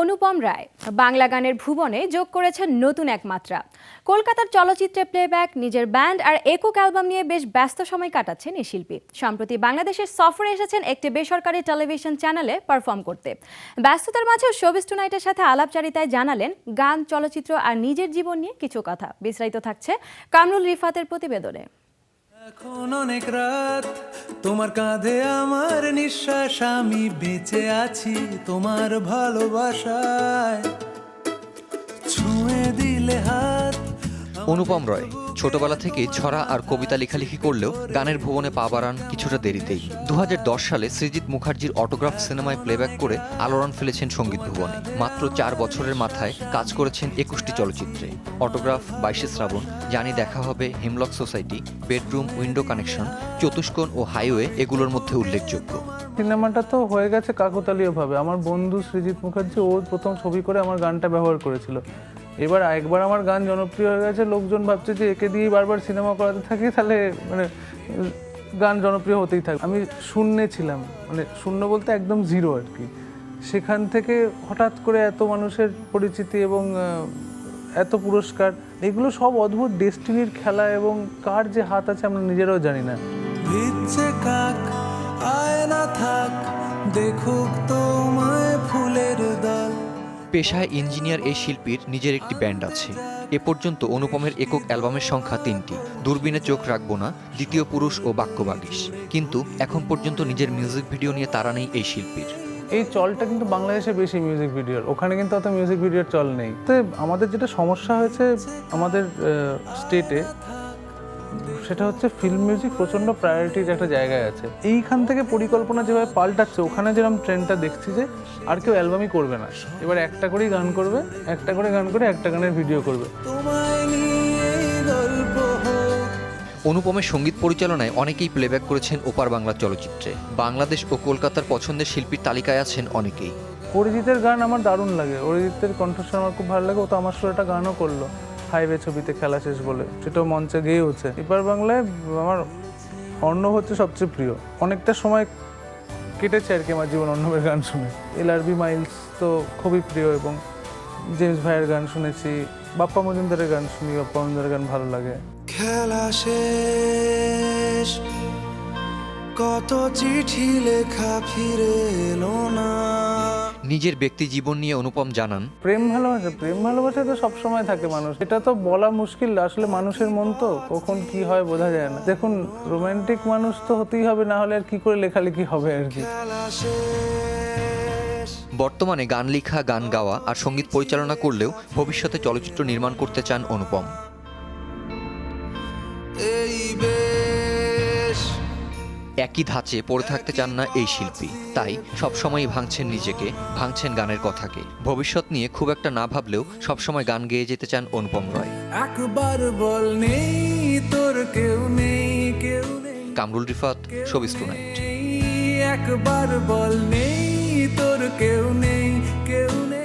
অনুপম রায়। বাংলা গানের ভুবনে যোগ করেছেন নতুন এক মাত্রা কলকাতার চলচ্চিত্রে প্লেব্যাক নিজের ব্যান্ড আর একক অ্যালবাম নিয়ে বেশ ব্যস্ত সময় কাটাচ্ছেন এই শিল্পী। সম্প্রতি বাংলাদেশের সফরে এসেছেন একটি বেসরকারি টেলিভিশন চ্যানেলে পারফর্ম করতে। ব্যস্ততার মাঝেও শোবিস টুনাইটের সাথে আলাপচারিতায় জানালেন গান, চলচ্চিত্র আর নিজের জীবন নিয়ে কিছু কথা। বিস্তারিত থাকছে কামরুল রিফাতের প্রতিবেদনে। এখন অনেক রাত। তোমার কাঁধে আমার নিঃশ্বাস, আমি বেঁচে আছি তোমার ভালোবাসায়। ছুঁয়ে দিলে হাত অনুপম রয়। ছোটবেলা থেকেই ছড়া আর কবিতা লেখালেখি করলেও গানের ভুবনে পা বাড়ান কিছুটা দেরিতেই। দু হাজার দশ সালে সৃজিত মুখার্জির অটোগ্রাফ সিনেমায় প্লেব্যাক করে আলোড়ন ফেলেছেন সংগীত ভুবনে। মাত্র চার বছরের মাথায় কাজ করেছেন একুশটি চলচ্চিত্রে। অটোগ্রাফ বাইশে শ্রাবণ, জানি দেখা হবে Hemlock Society, bedroom window connection, চতুষ্কোণ ও হাইওয়ে এগুলোর মধ্যে উল্লেখযোগ্য। সিনেমাটা তো হয়ে গেছে কাকতালীয় ভাবে আমার বন্ধু সৃজিত মুখার্জি, ও প্রথম ছবি করে আমার গানটা ব্যবহার করেছিল। এবার একবার আমার গান জনপ্রিয় হয়ে গেছে, লোকজন ভাবছে যে একে দিয়েই বারবার সিনেমা করাতে থাকি, তাহলে মানে গান জনপ্রিয় হতেই থাকবে আমি শূন্যে ছিলাম মানে শূন্য বলতে একদম জিরো আর কি। সেখান থেকে হঠাৎ করে এত মানুষের পরিচিতি এবং এত পুরস্কার, এগুলো সব অদ্ভুত ডেস্টিনির খেলা এবং কার যে হাত আছে আমরা নিজেরাও জানি না। কাক আয় না থাক, দেখুক তোমায় পেশায় ইঞ্জিনিয়ার এই শিল্পীর নিজের একটি ব্যান্ড আছে। এ পর্যন্ত অনুপমের একক অ্যালবামের সংখ্যা তিনটি। দূরবীনে চোখ রাখব না, দ্বিতীয় পুরুষ ও বাক্যবাগিস কিন্তু এখন পর্যন্ত নিজের মিউজিক ভিডিও নিয়ে তারা নেই এই শিল্পীর। এই চলটা কিন্তু বাংলাদেশে বেশি মিউজিক ভিডিওর ওখানে কিন্তু অত মিউজিক ভিডিওর চল নেই। তো আমাদের যেটা সমস্যা হয়েছে আমাদের স্টেটে সেটা হচ্ছে ফিল্ম মিউজিক প্রচণ্ড প্রায়োরিটির একটা জায়গায় আছে। এইখান থেকে পরিকল্পনা যেভাবে পাল্টাচ্ছে ওখানে যেরকম ট্রেন্ডটা দেখছি যে আর কেউ অ্যালবামই করবে না। এবার একটা করেই গান করবে একটা করে গান করে একটা গানের ভিডিও করবে। অনুপমের সংগীত পরিচালনায় অনেকেই প্লেব্যাক করেছেন ওপার বাংলা চলচ্চিত্রে। বাংলাদেশ ও কলকাতার পছন্দের শিল্পীর তালিকায় আছেন অনেকেই। অরিজিতের গান আমার দারুণ লাগে। অরিজিতের কণ্ঠস্বর আমার খুব ভালো লাগে ও তো আমার সুরে একটা গানও করল। হাইওয়ে ছবিতে খেলা শেষ বলে, সেটাও মঞ্চে গেয়ে হচ্ছে। এবার বাংলায় আমার অর্ণব হচ্ছে সবচেয়ে প্রিয়। অনেকটা সময় কেটেছে আর কি আমার জীবন অর্ণবের গান শুনে। এল আর বি, মাইলস তো খুবই প্রিয় এবং জেমস ভাইয়ের গান শুনেছি, বাপ্পা মজুমদারের গান শুনি, বাপ্পা মজুমদারের গান ভালো লাগে। খেলা শেষ, কত চিঠি লেখা ফিরে এলো না। নিজের ব্যক্তি জীবন নিয়ে অনুপম জানান প্রেম ভালোবাসা প্রেম ভালোবাসা তো সবসময় থাকে মানুষ। এটা তো বলা মুশকিল আসলে মানুষের মন তো কখন কি হয় বোঝা যায় না। দেখুন রোমান্টিক মানুষ তো হতেই হবে না হলে আর কি করে লেখালেখি হবে আর কি? বর্তমানে গান লেখা গান গাওয়া আর সংগীত পরিচালনা করলেও ভবিষ্যতে চলচ্চিত্র নির্মাণ করতে চান অনুপম। এই একই ধাঁচে পড়ে থাকতে চান না এই শিল্পী। তাই সবসময়ই ভাঙছেন নিজেকে ভাঙছেন গানের কথাকে। ভবিষ্যৎ নিয়ে খুব একটা না ভাবলেও সবসময় গান গেয়ে যেতে চান অনুপম রয়। একবার বল নেই তোর কেউ নেই কেউ কামরুল রিফাত শোবিস টুনাইট একবার বল নেই তোর কেউ নেই কেউ নেই।